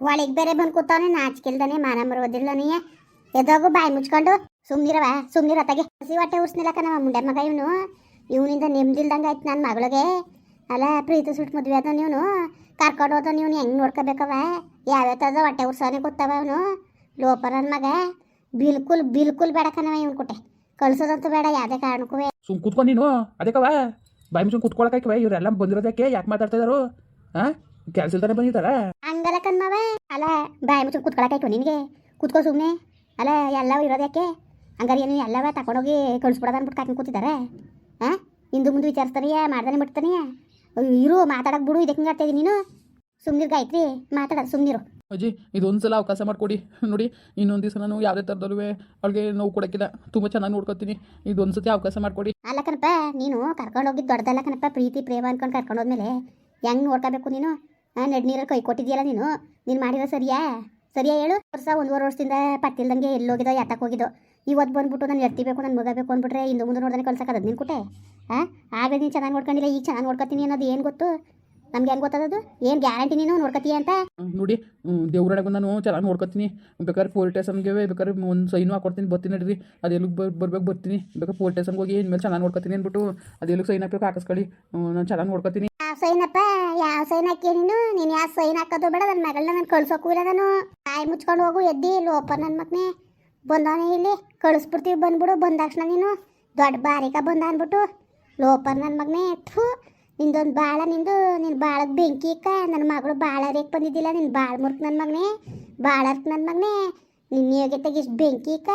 ಒಳಗೆ ಬೇರೆ ಬಂದು ಕೂತಾನೆ ನಾಚಿಕೆಲ್ದಾನೆ ಮಾನ ಮರೋದಿಲ್ಲ ನೀ ಎದೋಗು ಬಾಯಿ ಮುಚ್ಕೊಂಡು ಸುಮ್ನಿರವ ಸುಮ್ನಿರ ತಗೆ ಹಸಿ ಹೊಟ್ಟೆ ಉರ್ಸ್ನಿಲ್ಲಕ ನಮ್ಮ ಮಗ ಇವನು ಇವನಿಂದ ನೆಮ್ಮದಿಲ್ದಂಗೆ ಆಯ್ತು ನನ್ನ ಮಗಳಿಗೆ ಅಲ್ಲ ಪ್ರೀತಿ ಸುಟ್ಟು ಮದುವೆ ಆದ ನೀವನು ಕರ್ಕೊಂಡು ಹೋದ ನೀವು ಹೆಂಗೆ ನೋಡ್ಕೋಬೇಕವ ಯಾವ್ಯಾವ ಹೊಟ್ಟೆ ಉರ್ಸೋನೆ ಗೊತ್ತವ ಅವನು ಲೋಪರ್ ನನ್ನ ಮಗ ಬಿಲ್ಕುಲ್ ಬಿಲ್ಕುಲ್ ಬೇಡ ಕಣವ ಇವನು ಕೊಟ್ಟೆ ಕಳ್ಸೋದಂತೂ ಬೇಡ ಯಾವುದೇ ಕಾರಣಕ್ಕೂ ಸುಮ್ ಕೂತ್ಕೊಂಡು ನೀನು ಅದಕ್ಕವ ಬಾಯಿ ಮುಚ್ಕೊಂಡು ಕೂತ್ಕೊಳಕಾಯ್ಕವ ಇವರೆಲ್ಲ ಬಂದಿರೋದಕ್ಕೆ ಯಾಕೆ ಮಾತಾಡ್ತಾ ಇದಾರು ಹಾಂ ಕೆಲಸ ಇಲ್ದಾನೆ ಬಂದಿದ್ದಾರ ಹಂಗಲ್ಲ ಮಾವ ಅಲ್ಲ ಬಾಯ್ ಮುಚ್ಚು ಕುತ್ಕೊಳಕಾಯ್ತು ನಿನಗೆ. ಕುತ್ಕೋ ಸುಮ್ಮನೆ ಅಲ್ಲ ಎಲ್ಲವೂ ಇರೋದ್ಯಾಕೆ ಹಂಗಾರೆ ಏನು ಎಲ್ಲವ ತಗೊಂಡೋಗಿ ಕಳಿಸ್ಬಿಡೋದು ಅಂದ್ಬಿಟ್ಟು ಕಾಕಿ ಕೂತಿದ್ದಾರೆ ಹಾಂ ಹಿಂದೂ ಮುಂದೆ ವಿಚಾರಿಸ್ತಾನೆಯಾ ಮಾಡ್ದಾನೆ ಬಿಡ್ತಾನೆಯಾ? ಇರು ಮಾತಾಡಕ್ಕೆ ಬಿಡು ಇದಕ್ಕೆ ಹಿಂಗೆ ನೀನು? ಸುಮ್ಮನಿರು ಗಾಯತ್ರಿ ಮಾತಾಡ ಸುಮ್ಮನಿರು ಅಜ್ಜಿ ಇದೊಂದು ಸಲ ಅವಕಾಶ ಮಾಡಿಕೊಡಿ. ನೋಡಿ ಇನ್ನೊಂದು ದಿವಸ ನಾನು ಯಾವುದೇ ಥರದಲ್ಲೂ ಅವಳಿಗೆ ನೋವು ಕೊಡೋಕ್ಕಿಲ್ಲ. ತುಂಬ ಚೆನ್ನಾಗಿ ನೋಡ್ಕೊತೀನಿ. ಇದೊಂದು ಸತಿ ಅವಕಾಶ ಮಾಡಿಕೊಡಿ. ಅಲ್ಲ ಕಣಪ್ಪ ನೀನು ಕರ್ಕೊಂಡು ಹೋಗಿದ್ದು ದೊಡ್ಡದಲ್ಲ ಕಣಪ್ಪ ಪ್ರೀತಿ ಪ್ರೇಮ ಅನ್ಕೊಂಡು ಕರ್ಕೊಂಡು ಹೋದ್ಮೇಲೆ ಹೆಂಗೆ ನೋಡ್ಕೋಬೇಕು ನೀನು? ನಡ್ ನೀರಲ್ಲಿ ಕೈ ಕೊಟ್ಟಿದ್ಯಲ್ಲ ನೀನು? ನೀನು ಮಾಡಿರೋ ಸರಿಯಾ? ಸರಿಯಾ ಹೇಳು? ವರ್ಷ ಒಂದೂವರೆ ವರ್ಷದಿಂದ ಪತ್ತಿಲ್ದಂಗೆ ಎಲ್ಲೋಗಿದೋ ಯಾತಕ್ಕೆ ಹೋಗಿದ್ದು? ಇವತ್ತು ಬಂದ್ಬಿಟ್ಟು ನಾನು ಎತ್ತಿಬೇಕು ನನ್ನ ಮಗ ಬೇಕು ಅಂದ್ಬಿಟ್ರೆ ಇಂದು ಮುಂದೆ ನೋಡ್ದಾನೆ ಅದು ನಿನ್ನ ಕುಟೆ? ಹಾಂ ಆಗ ನೀನು ಚೆನ್ನಾಗಿ ನೋಡ್ಕೊಂಡಿಲ್ಲ, ಈಗ ಚೆನ್ನಾಗಿ ನೋಡ್ಕೊತೀನಿ ಅನ್ನೋದು ಏನು ಗೊತ್ತು? ನಮ್ಗೆ ಹೆಂಗೆ ಗೊತ್ತದದು? ಏನು ಗ್ಯಾರಂಟಿ ನೀನು ನೋಡ್ಕೊತೀಯ ಅಂತ? ನೋಡಿ ದೇವ್ರೊಳಗೆ ನಾನು ಚೆನ್ನಾಗಿ ನೋಡ್ಕೊತೀನಿ ಬೇಕಾದ್ರೆ ಪೋಲ್ ಸ್ಟೇಷನ್ಗೆ ಬೇಕಾದ್ರೆ ಒಂದು ಸೈನು ಹಾಕೊಡ್ತೀನಿ ಬರ್ತೀನಿ ನಡ್ರಿ. ಅದು ಎಲ್ಲಿಗೆ ಬರ್ ಬರ್ಬೇಕು ಬರ್ತೀನಿ. ಬೇಕಾದ್ರೆ ಪೋಲ್ ಹೋಗಿ ಇನ್ಮೇಲೆ ಚೆನ್ನಾಗಿ ನೋಡ್ಕೊತೀನಿ ಅಂದ್ಬಿಟ್ಟು ಅದು ಎಲ್ಲಿಗೆ ಸೈನ್ ಹಾಕ್ಬೇಕು ಹಾಕಿಸ್ಕೊಳ್ಳಿ. ನಾನು ಚೆನ್ನಾಗಿ ನೋಡ್ಕೊತೀನಿ ಸೈನ್ ಅಪ್ಪ? ಯಾವ ಸೈನ್ ಹಾಕಿ ನೀನು? ನೀನು ಯಾವ ಸೈನ್ ಹಾಕೋದು ಬೇಡ ನನ್ನ ಮಗಳನ್ನ ನಾನು ಕಳ್ಸೋಕ್ಕೂ ಇಲ್ಲ ನಾನು. ತಾಯಿ ಮುಚ್ಕೊಂಡು ಹೋಗು ಎದ್ದಿ ಲೋಪ ನನ್ನ ಮಗನೇ. ಬಂದಾನೆ ಇಲ್ಲಿ ಕಳಿಸ್ಬಿಡ್ತೀವಿ ಬಂದ್ಬಿಡು ಬಂದ ತಕ್ಷಣ ನೀನು. ದೊಡ್ಡ ಬಾರಿಕ ಬಂದ ಅಂದ್ಬಿಟ್ಟು ಲೋಪರ್ ನನ್ನ ಮಗನೇ. ಥೂ ನಿಂದೊಂದು ಬಾಳ, ನಿಂದು ನಿನ್ನ ಬಾಳಕ್ಕೆ ಬೆಂಕಿ ಇಕ್ಕ ನನ್ನ ಮಗಳು ಭಾಳ ರೇಕ್ ಬಂದಿದ್ದಿಲ್ಲ ನಿನ್ನ ಬಾಳ ಮುರ್ಕ್ ನನ್ನ ಮಗನೇ ಬಾಳರ್ಕ್ ನನ್ನ ಮಗನೇ, ನಿನ್ನ ಯೋಗ್ಯತೆಗೆ ಇಷ್ಟು ಬೆಂಕಿ ಇಕ್ಕ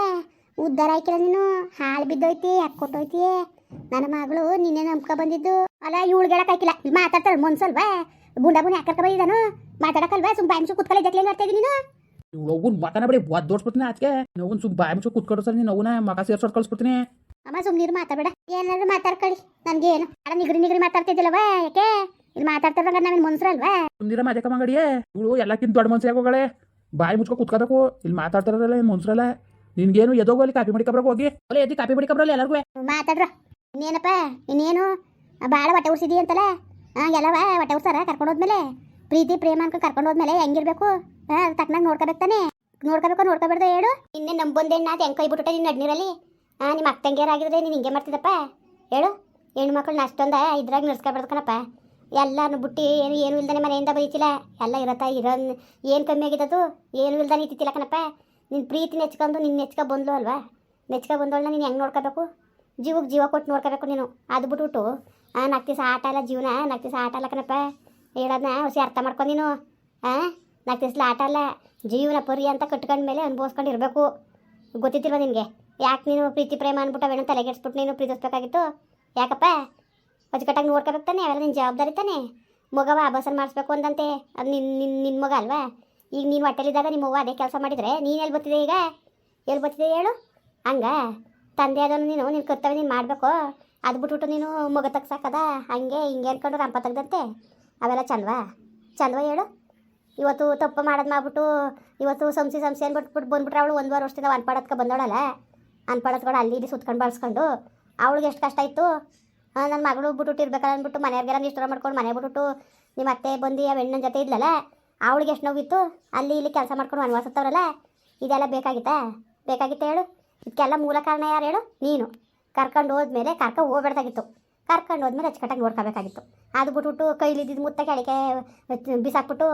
ಉದ್ದಾರ ಆಯ್ಕಿಲ್ಲ ನೀನು ಹಾಳು ಬಿದ್ದೋಯ್ತಿ ಹಾಕ್ಕೊಟ್ಟೋಯ್ತಿ ನನ್ನ ಮಗಳು ನಿನ್ನೆ ನಂಬ್ಕ ಬಂದಿದ್ದು, ಅಲ್ಲ, ಇವಳು ಹಾಕಿಲ್ಲ, ಇಲ್ಲಿ ಮಾತಾಡ್ತಾಳೆ ಮನ್ಸಲ್ವಾ? ಬುಂಡ ಯಾಕೆ ಯಾಕರ್ಕ ಬಂದಿದ್ದಾನು ಮಾತಾಡಕಲ್ವಾ, ಸುಮ್ ಬಾಯಿ ಮುಚ್ಚು ಕುತ್ಕೊಳ್ಳಿ ಜಟ್ಲಿ ಮಾಡ್ತಾ ನೀನು? ಅವನ್ ಮಾತಾಡಬೇಡಿ ಒದ್ದು ದೋಡ್ಸ್ಬಿಡ್ತೀನಿ ಆಚೆ ನೋವು ಸುಮ್ ಬಾಯಿ ಮುಚ್ಚು ಕೂತ್ಕೊಡು ಸರ್, ನೀನು ಅವನ ಮಗ ಸೇರ್ಸೋಟ್ ಕಳಿಸ್ಬಿಡ್ತೀನಿ. ಅಮ್ಮ ಸುಮ್ಮನಿರು ಮಾತಾಡಬೇಡ. ಏನಾದ್ರು ಮಾತಾಡ್ಕೊಳ್ಳಿ. ನನ್ಗೆ ಏನು? ಅಡ ನಿಗ್ರಿ ನಿಗ್ರಿ ಮಾತಾಡ್ತಿದ್ದಿಲ್ಲವ ಯಾಕೆ? ಇಲ್ಲಿ ಮಾತಾಡ್ತಿರುವಾಗ ನಾವೇನು ಮನ್ಸರಲ್ವಾ ಸುಮ್ನಿರ ಮಾದೇಕ ಮಂಗಡಿಯೇ ಇವಳು ಎಲ್ಲಕ್ಕಿಂತ ದೊಡ್ಡ ಮನ್ಸಿಗೆ ಹೋಗಳೆ ಬಾಯಿ ಮುಚ್ಕೊ ಕುತ್ಕೋಬೇಕು. ಇಲ್ಲಿ ಮಾತಾಡ್ತಾರಲ್ಲ ಏನು ಮನ್ಸರಲ್ಲ ನಿನ್ಗೇನು ಎದೋಗೋಲಿ ಕಾಪಿ ಮಾಡಿ ಕಬ್ರಕ್ಕೆ ಹೋಗಿ? ಅಲ್ಲ ಎದ್ದು ಕಾಪಿ ಮಾಡಿ ಕಬ್ರಲ್ಲ ಎಲ್ಲರಿಗೂ? ಮಾತಾಡ್ರ. ಇನ್ನೇನಪ್ಪ? ಇನ್ನೇನು? ಭಾಳ ಹೊಟ್ಟೆ ಉರ್ಸಿದಿ ಅಂತಲ್ಲ? ಹಾಂ ಎಲ್ಲವ ಹೊಟ್ಟೆ ಉರ್ಸಾರ ಕರ್ಕೊಂಡು ಹೋದ್ಮೇಲೆ? ಪ್ರೀತಿ ಪ್ರೇಮ ಅನ್ಕೊಂಡು ಕರ್ಕೊಂಡು ಹೋದ್ಮೇಲೆ ಹೆಂಗಿರ್ಬೇಕು? ಹಾಂ ತಕ್ಕನಾಗ ನೋಡ್ಕೋಬೇಕು ತಾನೆ? ನೋಡ್ಕೋಬೇಕು ನೋಡ್ಕೋಬಾರ್ದು ಹೇಳು? ಇನ್ನೇ ನಮ್ಮ ಬಂದೆ ನಾ ಹೆಂಗೆ ಕೈ ಬಿಟ್ಬಿಟ್ಟೆ ನಿನ್ನ ನಡ್ನೀರಲ್ಲಿ ಹಾಂ ನಿಮ್ಮ ಅಕ್ಕ ತಂಗಿಯರಾಗಿದ್ರೆ ನೀನು ಹಿಂಗೆ ಮಾಡ್ತಿದ್ದಪ್ಪ? ಹೇಳು. ಹೆಣ್ಣು ಮಕ್ಕಳನ್ನ ಅಷ್ಟೊಂದ ಇದ್ರಾಗ ನಡ್ಸ್ಕೊಬಾರ್ದು ಕಣಪ್ಪ. ಎಲ್ಲಾನು ಬಿಟ್ಟು ಏನು ಏನು ಇಲ್ದಾನೆ ಮನೆಯಿಂದ ಬೈತಿಲ್ಲ ಎಲ್ಲ ಇರತ್ತ ಇರೋ ಏನು ಕಮ್ಮಿ ಆಗಿದ್ದದು, ಏನು ಇಲ್ದಾನೆ ಇತ್ತಿಲ್ಲ ಕಣಪ್ಪ. ನಿನ್ನ ಪ್ರೀತಿ ನೆಚ್ಕೊಂಡು ನಿನ್ನ ನೆಚ್ಕೊ ಬಂದ್ಲು ಅಲ್ವಾ? ನೆಚ್ಕೊ ಬಂದೋಳ್ನ ನೀನು ಹೆಂಗೆ ನೋಡ್ಕೋಬೇಕು? ಜೀವಕ್ಕೆ ಜೀವ ಕೊಟ್ಟು ನೋಡ್ಕೋಬೇಕು ನೀನು. ಅದು ಬಿಟ್ಬಿಟ್ಟು, ಆ ನಾಲ್ಕು ದಿವಸ ಆಟ ಅಲ್ಲ ಜೀವನ ನಾಲ್ಕು ದಿವಸ ಆಟ ಅಲ್ಲ ಕಣಪ್ಪ. ಹೇಳೋದನ್ನ ಹೊಸಿ ಅರ್ಥ ಮಾಡ್ಕೊ ನೀನು. ಹಾಂ ನಾಲ್ಕು ದಿವಸ ಆಟ ಅಲ್ಲ. ಜೀವನ ಪರಿ ಅಂತ ಕಟ್ಕೊಂಡ್ಮೇಲೆ ಅನುಭವಿಸ್ಕೊಂಡು ಗೊತ್ತಿತ್ತಿಲ್ವ ನಿನಗೆ? ಯಾಕೆ ನೀನು ಪ್ರೀತಿ ಪ್ರೇಮ ಅಂದ್ಬಿಟ್ಟು ಅವೇನೋ ತಲೆಗೆಡ್ಸ್ಬಿಟ್ಟು ನೀನು ಪ್ರೀತಿಸ್ಬೇಕಾಗಿತ್ತು? ಯಾಕಪ್ಪ? ಅಚ್ಚುಕಟ್ಟಾಗಿ ನೋಡ್ಕೋಬೇಕು ತಾನೆ ಅವೆಲ್ಲ ನಿನ್ನ ಜವಾಬ್ದಾರಿ ತಾನೆ? ಮಗವ ಆಭಾಸನ ಮಾಡಿಸ್ಬೇಕು ಅಂದಂತೆ, ಅದು ನಿನ್ನ ನಿನ್ನ ನಿನ್ನ ಮಗ ಅಲ್ವಾ? ಈಗ ನೀನು ಹೊಟ್ಟೆಲಿದ್ದಾಗ ನಿಮ್ಮ ಅವ್ವ ಅದೇ ಕೆಲಸ ಮಾಡಿದರೆ ನೀನು ಎಲ್ಲಿ ಬರ್ತಿದೆ ಈಗ? ಎಲ್ಲಿ ಬರ್ತಿದೆ ಹೇಳು? ಹಂಗೆ? ತಂದೆ ಅದನ್ನು ನೀನು ನಿನ್ನ ಕರ್ತವ್ಯ ನೀನು ಮಾಡಬೇಕು. ಅದು ಬಿಟ್ಬಿಟ್ಟು ನೀನು ಮಗ ತಗ್ಸಾಕದ? ಹಂಗೆ, ಹಿಂಗೆ ಅಂದ್ಕೊಂಡು ರಂಪ ತೆಗ್ದಂತೆ. ಅವೆಲ್ಲ ಚಂದವಾ? ಚಂದವಾ ಹೇಳು. ಇವತ್ತು ತಪ್ಪು ಮಾಡೋದು ಮಾಡ್ಬಿಟ್ಟು, ಇವತ್ತು ಸಂಸಿ ಸಂಸಿ ಅಂದ್ಬಿಟ್ಬಿಟ್ಟು ಬಂದ್ಬಿಟ್ರೆ ಅವಳು ಒಂದುವರೆ ವರ್ಷದಿಂದ ಅನ್ಪಾಡತ್ಕ ಬಂದವಳಲ್ಲ? ಅನ್ಪಾಡತ್ಕೊಂಡು ಅಲ್ಲಿ ಇಲ್ಲಿ ಸುತ್ಕೊಂಡು ಬಳಸ್ಕೊಂಡು, ಅವಳಿಗೆ ಎಷ್ಟು ಕಷ್ಟ ಇತ್ತು? ನನ್ನ ಮಗಳು ಬಿಟ್ಟುಟ್ಟು ಇರ್ಬೇಕಲ್ಲ ಅಂದ್ಬಿಟ್ಟು ಮನೆಯವ್ರಿಗೆಲ್ಲ ನಿಷ್ಠರ ಮಾಡ್ಕೊಂಡು ಮನೆ ಬಿಟ್ಟುಟ್ಟು ನಿಮ್ಮ ಅತ್ತೆ, ಬಂದು ಆ ಹೆಣ್ಣನ ಜೊತೆ ಇದ್ಲಲ್ಲ, ಅವಳಿಗೆ ಎಷ್ಟು ನೋವಿತ್ತು? ಅಲ್ಲಿ ಇಲ್ಲಿ ಕೆಲಸ ಮಾಡ್ಕೊಂಡು ಅನ್ವಸತ್ತವ್ರಲ್ಲ ಇದೆಲ್ಲ ಬೇಕಾಗಿತ್ತಾ? ಬೇಕಾಗಿತ್ತ ಹೇಳು? ಇದಕ್ಕೆಲ್ಲ ಮೂಲ ಕಾರಣ ಯಾರು ಹೇಳು? ನೀನು. ಕರ್ಕೊಂಡು ಹೋದ್ಮೇಲೆ ಕರ್ಕೊಂಡು ಹೋಗ್ಬೇಡ್ದಾಗಿತ್ತು ಕರ್ಕೊಂಡು ಹೋದ್ಮೇಲೆ ಅಚ್ಚುಕಟ್ಟಾಗಿ ನೋಡ್ಕೋಬೇಕಾಗಿತ್ತು. ಅದು ಬಿಟ್ಬಿಟ್ಟು ಕೈಲಿದ್ದಿದ್ದು ಮುತ್ತ ಕೆಳಗೆ ಬಿಸಾಕ್ಬಿಟ್ಟು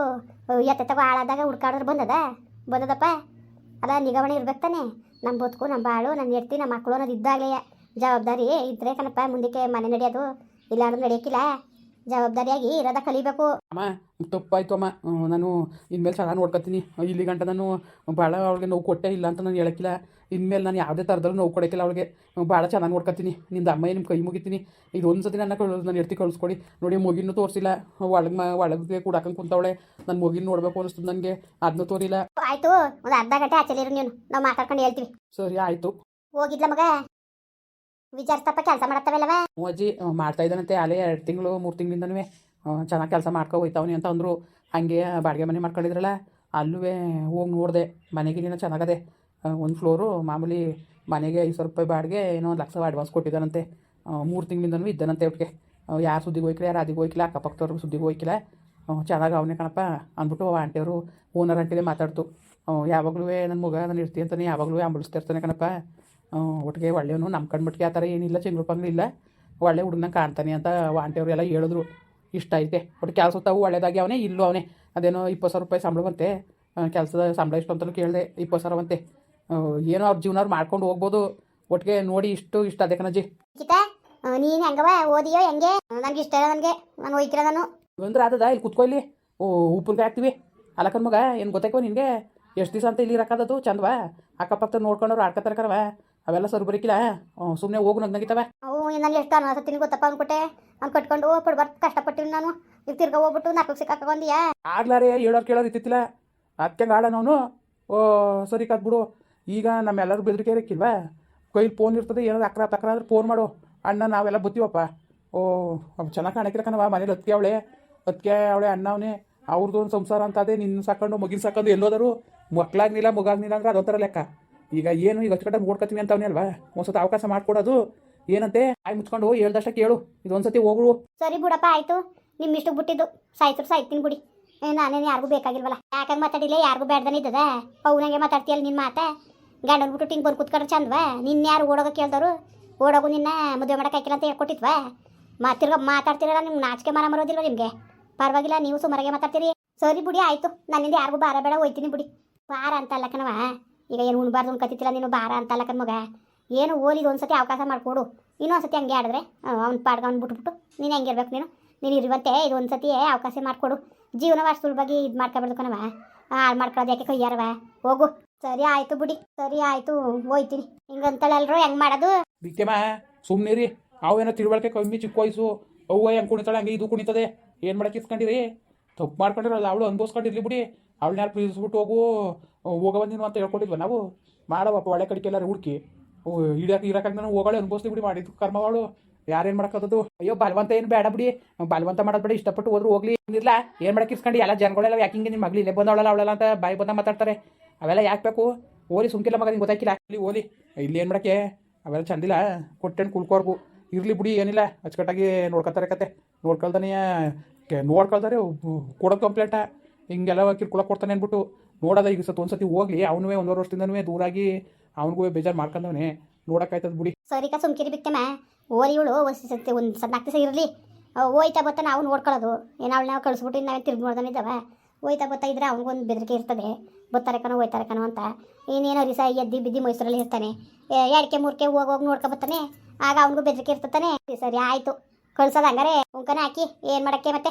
ಎತ್ತೆ ತಗೋ ಹಾಳಾದಾಗ ಹುಡ್ಕಾಡಿದ್ರೆ ಬಂದದ? ಬಂದದಪ್ಪ? ಅದ ನಿಗಮಣೆ ಇರ್ಬೇಕು ತಾನೆ? ನಮ್ಮ ಬದುಕು ನಮ್ಮ ಬಾಳು ನನ್ನ ಹೆಡ್ತಿ ನಮ್ಮ ಮಕ್ಕಳು ಅನ್ನೋದು ಇದ್ದಾಗಲೇ ಜವಾಬ್ದಾರಿ ಇದ್ರೆ ಕಣಪ್ಪ ಮುಂದಕ್ಕೆ ಮನೆ ನಡೆಯೋದು, ಇಲ್ಲಾಂದ್ರೆ ನಡೆಯೋಕ್ಕಿಲ್ಲ. ಜವಾಬ್ದಾರಿಯಾಗಿ ಇರೋದ ಕಲಿಬೇಕು. ಅಮ್ಮ ತಪ್ಪಾಯ್ತು ಅಮ್ಮ. ನಾನು ಇನ್ಮೇಲೆ ಚೆನ್ನಾಗಿ ನೋಡ್ಕೊತೀನಿ. ಇಲ್ಲಿ ಗಂಟ ನಾನು ಭಾಳ ಅವಳಿಗೆ ನೋವು ಕೊಟ್ಟೇ ಇಲ್ಲ ಅಂತ ನಾನು ಹೇಳಕ್ಕಿಲ್ಲ. ಇನ್ಮೇಲೆ ನಾನು ಯಾವುದೇ ಥರದಲ್ಲೂ ನೋವು ಕೊಡೋಕ್ಕಿಲ್ಲ ಅವಳಿಗೆ. ಭಾಳ ಚೆನ್ನಾಗಿ ನೋಡ್ಕೊತೀನಿ. ನಿಮ್ದು ಅಮ್ಮ ನಿಮ್ಮ ಕೈ ಮುಗಿತೀನಿ? ಇದು ಒಂದು ಸತಿ ನನ್ನ ಕಳ್ ನಾನು ಎಡ್ತಿ ಕಳಿಸ್ಕೊಡಿ. ನೋಡಿ ಮಗಿನೂ ತೋರಿಸಿಲ್ಲ. ಒಳಗೆ ಮ ಒಳಗೆ ಕೂಡಾಕಂಗೆ ಕುಂತವಳೆ. ನನ್ನ ಮಗಿನ ನೋಡಬೇಕು ಅನಿಸ್ತು ನನಗೆ. ಅದನ್ನೂ ತೋರಿಲ್ಲ. ಆಯ್ತು ಒಂದು ಅರ್ಧ ಗಂಟೆ ಆಚೆಲಿರು ನೀನು. ನಾವು ಮಾತಾಡ್ಕೊಂಡು ಹೇಳ್ತೀವಿ. ಸರಿ ಆಯಿತು. ಹೋಗಿದ್ಲ ಮಗ? ವಿಚಾರಿಸ್ತಪ್ಪ ಕೆಲಸ ಮಾಡತ್ತವೆಲ್ಲವ? ಅಜ್ಜಿ ಮಾಡ್ತಾ ಇದ್ದಾನಂತೆ ಅಲ್ಲೇ ಎರಡು ತಿಂಗಳು ಮೂರು ತಿಂಗಳಿಂದನೂ ಚೆನ್ನಾಗಿ ಕೆಲಸ ಮಾಡ್ಕೊ ಹೋಯ್ತಾವನಿ ಅಂತ ಅಂದರು. ಹಾಗೆ ಬಾಡಿಗೆ ಮನೆ ಮಾಡ್ಕೊಂಡಿದ್ರಲ್ಲ ಅಲ್ಲೂ ಹೋಗಿ ನೋಡಿದೆ. ಮನೆಗಿನ ಚೆನ್ನಾಗದೆ. ಒಂದು ಫ್ಲೋರು ಮಾಮೂಲಿ ಮನೆಗೆ ಐದು ಸಾವಿರ ರೂಪಾಯಿ ಬಾಡಿಗೆ ಏನೋ ಒಂದು ಲಕ್ಷ ಅಡ್ವಾನ್ಸ್ ಕೊಟ್ಟಿದ್ದಾನಂತೆ. ಮೂರು ತಿಂಗಳಿಂದನೂ ಇದ್ದಾನಂತೆ ಅವ್ರಿಗೆ ಯಾರು ಸುದ್ದಿಗೆ ಹೋಯ್ಕಿಲ್ಲ ಯಾರು ಅದಿಗೆ ಹೋಯ್ಕಿಲ್ಲ ಅಕ್ಕಪಕ್ಕದವ್ರಿಗೆ ಸುದ್ದಿಗೆ ಹೋಯ್ಕಿಲ್ಲ ಚೆನ್ನಾಗಿ ಅವನೇ ಕಣಪ್ಪ ಅಂದ್ಬಿಟ್ಟು ಆಂಟಿಯವರು ಓನರ್ ಆಂಟಿಲೇ ಮಾತಾಡ್ತು. ಯಾವಾಗಲೂ ನನ್ನ ಮಗ ನಾನು ಇರ್ತೀನಿ ಅಂತಾನೆ ಯಾವಾಗಲೂ ಅಂಬಳಿಸ್ತಿರ್ತಾನೆ ಕಣಪ್ಪ. ಹ್ಮ್, ಒಟ್ಟಿಗೆ ಒಳ್ಳೆಯವನು ನಮ್ಮ ಕಣ್ಮಟ್ಟಿಗೆ ಆ ಥರ ಏನಿಲ್ಲ ಚಿಂಗ್ಳು ಪಂಗ್ಳು ಇಲ್ಲ. ಒಳ್ಳೆ ಹುಡುಗನ ಕಾಣ್ತಾನೆ ಅಂತ ಆಂಟಿಯವರು ಎಲ್ಲ ಹೇಳಿದ್ರು. ಇಷ್ಟ ಐತೆ. ಒಟ್ಟು ಕೆಲಸ ತಾವು ಒಳ್ಳೆಯದಾಗಿ ಅವನೇ ಇಲ್ಲೂ ಅವನೇ. ಅದೇನೋ ಇಪ್ಪತ್ತು ಸಾವಿರ ರೂಪಾಯಿ ಸಂಬಳ ಬಂತೆ. ಕೆಲಸದ ಸಂಬಳ ಎಷ್ಟು ಅಂತಲೂ ಕೇಳಿದೆ ಇಪ್ಪತ್ತು ಸಾವಿರ ಬಂತೆ. ಏನೋ ಅವ್ರ ಜೀವನ ಅವ್ರು ಮಾಡ್ಕೊಂಡು ಹೋಗ್ಬೋದು. ಒಟ್ಟಿಗೆ ನೋಡಿ ಇಷ್ಟು ಇಷ್ಟ ಅದೇ ಕಣಜ್ಜಿ. ಗೀತಾ ನೀನು ಹೆಂಗವ ಓದಿಯೋ ಹೆಂಗೆ? ನನಗೆ ಇಷ್ಟ ನನಗೆ. ನಾನು ಹೋಯ್ತಿರ ನಾನು. ಅಂದ್ರೆ ಆದದ ಇಲ್ಲಿ ಕುತ್ಕೊ ಇಲ್ಲಿ. ಓ ಉಪ್ಪಿನಕಾಯಿ ಹಾಕ್ತೀವಿ. ಅಲಕನ್ ಮಗ ಏನು ಗೊತ್ತಾಯ್ಕೋ ನಿನಗೆ? ಎಷ್ಟು ದಿವಸ ಅಂತ ಇಲ್ಲಿ ರೊಕ್ಕದದು ಚಂದವಾ? ಅಕ್ಕಪಕ್ಕ ನೋಡ್ಕೊಂಡವ್ರು ಆಡ್ಕೊತಾರ ಕಣವ ಅವೆಲ್ಲ ಸರಿ ಬರೀಕಿಲ್ಲ ಸುಮ್ಮನೆ ಹೋಗು ನಗ್ನಗಿತವ ಅವು ನನಗೆ ಎಷ್ಟು ಅನ್ಸತ್ತೀನಿ ಗೊತ್ತಪ್ಪ ಅಂದ್ಕೊಟ್ಟೆ ಅವ್ನು ಕಟ್ಕೊಂಡು ಬರ್ತ ಕಷ್ಟಪಟ್ಟಿನಿ ನಾನು. ಈಗ ತಿರ್ಗ ಹೋಗ್ಬಿಟ್ಟು ನಾಲ್ಕು ಸಿಕ್ಕಾಕೊಂದಿಯಾ ಆಗ್ಲಾರೆ ಹೇಳೋರು ಕೇಳೋರು ಇತ್ತಿತ್ತಿಲ್ಲ. ಅದಕ್ಕೆ ಆಡ ನಾನು? ಓ ಸರಿ ಬಿಡು. ಈಗ ನಮ್ಮೆಲ್ಲರೂ ಬೆದರಿಕೆ ಇರಕ್ಕಿಲ್ವಾ? ಕೈಲಿ ಫೋನ್ ಇರ್ತದೆ ಏನಾದ್ರು ಅಕ್ರ ತಕ್ರ ಆದ್ರೆ ಫೋನ್ ಮಾಡು. ಅಣ್ಣ ನಾವೆಲ್ಲ ಬತ್ತೀವಪ್ಪ. ಓ ಚೆನ್ನಾಗಿ ಕಾಣಕ್ಕಿಲ್ಲ ಕಣವ ಮನೇಲಿ ಅತ್ತಿಗೆ ಅವಳೆ. ಅತ್ತಿಗೆ ಅವಳೆ ಅಣ್ಣ ಅವನೇ. ಅವ್ರದ್ದು ಒಂದು ಸಂಸಾರ ಅಂತ ಅದೇ ನಿನ್ನ ಸಾಕೊಂಡು ಮಗಿನ ಸಾಕೊಂಡು ಎಲ್ಲೋದರು. ಮಕ್ಕಳಾಗ್ನಿಲ್ಲ ಮಗಾಗ್ನಿಲ್ಲ ಅಂದ್ರೆ ಅದೊಂಥರ ಲೆಕ್ಕ. ಈಗ ಏನು, ಈಗ ಅಚ್ಚುಕಟ್ಟಾಗಿ ನೋಡ್ಕೊತೀನಿ ಅಂತವನೇ ಅಲ್ವಾ? ಒಂದ್ಸತಿ ಅವಕಾಶ ಮಾಡ್ಕೊಡೋದು ಏನಂತೆ? ಆಯ್ ಮುಚ್ಕೊಂಡು ಹೇಳ್ದಷ್ಟ ಕೇಳು. ಇದೊಂದ್ಸತಿ ಹೋಗುಳು ಸರಿ ಬಿಡಪ್ಪ, ಆಯ್ತು. ನಿಮ್ಮ ಇಷ್ಟು ಬಿಟ್ಟಿದ್ದು. ಸಾಯ್ತು ಸಾಯ್ತೀನಿ ಬಿಡಿ. ನಾನೇನು ಯಾರಿಗೂ ಬೇಕಾಗಿಲ್ವಲ್ಲ. ಯಾಕಾಗಿ ಮಾತಾಡಿಲ್ಲ, ಯಾರಿಗೂ ಬೇಡ್ದನ ಇದ್ದದ? ಪೌನಂಗೆ ಮಾತಾಡ್ತೀಯಲ್ಲ ನಿನ್ನ ಮಾತ? ಗಂಡನ ಬಿಟ್ಟು ಹಿಂಗೆ ಬಂದು ಕುತ್ಕೊಂಡ್ರೆ ಚಂದವಾ? ನಿನ್ನ ಯಾರು ಓಡೋಗ ಕೇಳ್ದವ್ರು? ಓಡೋಗು ನಿನ್ನ, ಮದುವೆ ಮಾಡಕ್ಕೆ ಹಾಕಿಲ್ಲ ಅಂತ ಹೇಳ್ಕೊಟ್ಟಿದ್ವಾ? ಮಾತಿರ್ಗ ಮಾತಾಡ್ತಿರಲ್ಲ, ನಿಮ್ಗೆ ನಾಚಿಕೆ ಮರ ಮರೋದಿಲ್ವ ನಿಮಗೆ? ಪರವಾಗಿಲ್ಲ, ನೀವು ಸುಮಾರಾಗೆ ಮಾತಾಡ್ತೀರಿ. ಸರಿ ಬಿಡಿ, ಆಯ್ತು. ನನ್ನಿಂದ ಯಾರಿಗೂ ಬಾರ ಬೇಡ, ಹೋಯ್ತೀನಿ ಬಿಡಿ. ಬಾರ ಅಂತ ಅಲ್ಲ ಕಣವ ಈಗ ಏನು ಉಣ್ಬಾರ್ದು ಅನ್ಕತಿತ್ತಿಲ್ಲ ನೀನು ಬಾರ ಅಂತ ಮಗ. ಏನು ಓಲಿದು ಒಂದ್ಸತಿ ಅವಕಾಶ ಮಾಡಿಕೊಡು. ಇನ್ನೊಂದ್ಸತಿ ಹಂಗೆ ಆಡಿದ್ರೆ ಅವ್ನ ಪಾಡ್ಗ ಅವ್ನು ಬಿಟ್ಬಿಟ್ಟು ನೀನು ಹೆಂಗೆ ಇರ್ಬೇಕು ನೀನು? ನೀನು ಇರುವಂತೆ ಇದು ಒಂದ್ಸತಿ ಅವಕಾಶ ಮಾಡಿಕೊಡು. ಜೀವನ ಅಷ್ಟು ಸುಲಭವಾಗಿ ಇದು ಮಾಡ್ಕೊಬಾರ್ದು ಕಣವ ಹಾಳು ಮಾಡ್ಕೊಳ್ಳೋದು ಯಾಕೆ ಕೈಯಾರವ ಹೋಗು. ಸರಿ ಆಯ್ತು ಬಿಡಿ. ಸರಿ ಆಯ್ತು, ಹೋಯ್ತೀನಿ. ಹಿಂಗಂತಳಲ್ರು ಹೆಂಗ್ ಮಾಡೋದು? ಬಿಕ್ಕೆಮ್ಮ ಸುಮ್ಮನೆ ರೀ ಅವೇನೋ ತಿಳುವಳಿಕೆ ಕಮ್ಮಿ, ಚಿಕ್ಕ ವಯಸ್ಸು. ಅವ್ವ ಹೆಂಗೆ ಕುಣಿತಾಳೆ, ಹಂಗೆ ಇದು ಕುಣಿತದೆ. ಏನು ಮಾಡಕ್ಕೆ ಇಸ್ಕೊಂಡಿರಿ? ತಪ್ಪು ಮಾಡ್ಕೊಂಡಿರಲ್ಲ, ಅವಳು ಅನ್ಭವಿಸ್ಕೊಂಡಿರ್ಲಿ ಬಿಡಿ. ಅವಳನ್ನ ಪ್ರೀತಿಸ್ಬಿಟ್ಟು ಹೋಗು, ಹೋಗ ನೀನು ಅಂತ ಹೇಳ್ಕೊಟ್ಟಿದ್ವ ನಾವು. ಮಾಡವಪ್ಪ ಒಳ್ಳೆ ಕಡೆಗೆ ಎಲ್ಲರೂ ಹುಡುಕಿ. ಇಡಕ್ಕೆ ಇರಕ್ಕೆ ನಾನು ಹೋಗಳೆ ಅನುಭವಿಸ್ತೀವಿ ಬಿಡಿ ಮಾಡಿದ್ದು ಕರ್ಮವಾಳು ಯಾರೇನು ಮಾಡಕ್ಕದದು ಅಯ್ಯೋ, ಬಲವಂತ ಏನು ಬೇಡ ಬಿಡಿ. ಬಲವಂತ ಮಾಡೋದು ಬಿಡಿ, ಇಷ್ಟಪಟ್ಟು ಹೋದ್ರು ಹೋಗ್ಲಿ. ಏನಿಲ್ಲ ಏನು ಮಾಡಕ್ಕೆ ಇಸ್ಕೊಂಡು? ಎಲ್ಲ ಜನಗಳೆಲ್ಲ ಯಾಕೆ ಹಿಂಗೆ ನಿಮ್ಮ ಮಗಳು ಇಲ್ಲೇ ಬಂದವಳಲ್ಲ, ಅವಳಲ್ಲ ಅಂತ ಬಾಯಿ ಬಂದ ಮಾತಾಡ್ತಾರೆ. ಅವೆಲ್ಲ ಯಾಕೆ ಬೇಕು? ಓಲಿ ಸುಮ್ಕಿಲ್ಲ ಮಗ, ನಿಂಗೆ ಗೊತ್ತಾಕಿಲ್ಲ ಇಲ್ಲಿ ಓಲಿ, ಇಲ್ಲಿ ಏನು ಮಾಡಕ್ಕೆ? ಅವೆಲ್ಲ ಚಂದಿಲ್ಲ ಕೊಟ್ಟೆಂಡು ಕುಳ್ಕೋರ್ಗು. ಇರಲಿ ಬಿಡಿ, ಏನಿಲ್ಲ. ಅಚ್ಚುಕಟ್ಟಾಗಿ ನೋಡ್ಕೊತಾರೆ ಕತೆ. ನೋಡ್ಕೊಳ್ತಾನೆ ನೋಡ್ಕೊಳ್ತಾರೆ ಕೊಡೋದು ಕಂಪ್ಲೇಂಟ ಹಿಂಗೆಲ್ಲ ಕಿರ್ಕೊಳಕ್ಕೆ ಕೊಡ್ತಾನೆ ಅಂದ್ಬಿಟ್ಟು ನೋಡೋದ ಈಗ ಸತ್ ಒಂದ್ಸತಿ ಹೋಗ್ಲಿ, ಅವನುವೇ ಒಂದೂವರೆ ವರ್ಷದಿಂದನೂ ದೂರಾಗಿ ಅವನಿಗೂ ಬೇಜಾರು ಮಾಡ್ಕೊಂಡವನೇ. ನೋಡೋಕ್ಕಾಯ್ತದ ಬಿಡಿ. ಸರಿಕ ಸುಮ್ಕಿರಿ ಬಿಕ್ತಮ್ಮ ಓರಿ ಇವಳು ಒಂದು ಒಂದು ಸಣ್ಣ ನಾಲ್ಕು ದಿವಸ ಇರಲಿ. ಹೋಯ್ತಾ ಬತ್ತ ನಾವು ನೋಡ್ಕೊಳ್ಳೋದು. ಏನು ಅವಳು ನಾವು ಕಳಿಸ್ಬಿಟ್ಟು ನಾವೇ ತಿರ್ಗಿ ನೋಡ್ದಾನಿದ್ದಾವೆ ಹೋಯ್ತಾ ಬತ್ತಾ ಇದ್ರೆ ಅವ್ನಿಗೊಂದು ಬೆದರಿಕೆ ಇರ್ತದೆ. ಬತ್ತಾರೆ ಕಣೋ ಅಂತ. ಇನ್ನೇನೋ ರೀಸ ಎದ್ದಿ ಬಿದ್ದಿ ಮೈಸೂರಲ್ಲಿ ಇರ್ತಾನೆ. ಎರಡಕ್ಕೆ ಮೂರಕ್ಕೆ ಹೋಗಿ ಹೋಗಿ ನೋಡ್ಕೊ ಬರ್ತಾನೆ ಆಗ ಅವ್ನಿಗೂ ಬೆದರಿಕೆ ಇರ್ತಾನೆ ಸರಿ, ಆಯಿತು. ಕಳ್ಸೋದು ಹಂಗಾರೆ. ಉಂಕನ ಹಾಕಿ, ಏನು ಮಾಡೋಕ್ಕೆ ಮತ್ತೆ?